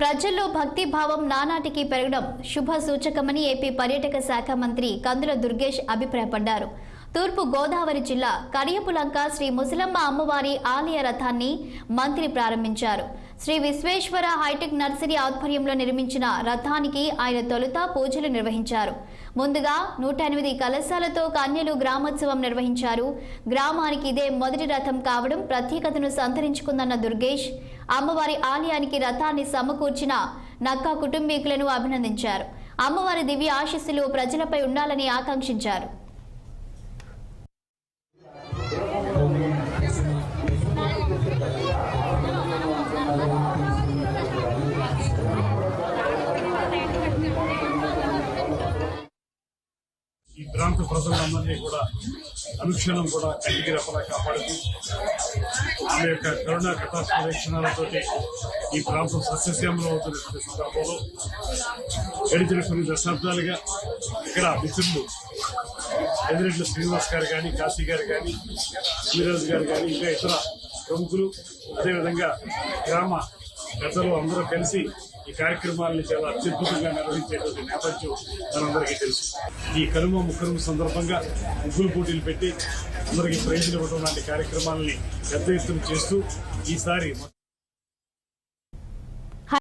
ప్రజల్లో భక్తి భావం నానాటికి పెరగడం శుభ సూచకమని ఏపీ పర్యాటక శాఖ మంత్రి కందుల దుర్గేష్ అభిప్రాయపడ్డారు. తూర్పు గోదావరి జిల్లా కడియపులంక శ్రీ ముసలమ్మ అమ్మవారి ఆలయ రథాన్ని మంత్రి ప్రారంభించారు. శ్రీ విశ్వేశ్వర హైటెక్ నర్సరీ ఆధ్వర్యంలో నిర్మించిన రథానికి ఆయన తొలుత పూజలు నిర్వహించారు. ముందుగా నూట ఎనిమిది కలశాలతో కన్యలు గ్రామోత్సవం నిర్వహించారు. గ్రామానికి ఇదే మొదటి రథం కావడం ప్రత్యేకతను సంతరించుకుందన్న దుర్గేష్ అమ్మవారి ఆలయానికి రథాన్ని సమకూర్చిన నక్కా కుటుంబీకులను అభినందించారు. అమ్మవారి దివ్య ఆశీస్సులు ప్రజలపై ఉండాలని ఆకాంక్షించారు. ఈ ప్రతి ప్రజలందరినీ కూడా అనుక్షణం కూడా కంటికి రెప్పలా కాపాడుతూ ఆమె యొక్క కరోనా కటాక్ష వీక్షణాలతోటి ఈ ప్రాంతం సస్యశ్యామలం అవుతున్నటువంటి సందర్భంలో గడిచిన కొన్ని దశాబ్దాలుగా ఇక్కడ మిత్రులు ఎదిరెడ్ల శ్రీనివాస్ గారు కానీ కాశీ గారు కానీ శ్రీరాజు గారు కానీ ఇంకా ఇతర ప్రముఖులు. అదేవిధంగా గ్రామ ప్రజలు అందరూ కలిసి ఈ కార్యక్రమాలను చాలా అత్యద్భుతంగా నిర్వహించేటువంటి నేపథ్యం మనందరికీ తెలుసు. ఈ కనుమ ముక్కనుమ సందర్భంగా ముగ్గులు పోటీలు పెట్టి అందరికీ ప్రైజులు ఇవ్వడం లాంటి కార్యక్రమాలని పెద్ద ఎత్తున చేస్తూ ఈసారి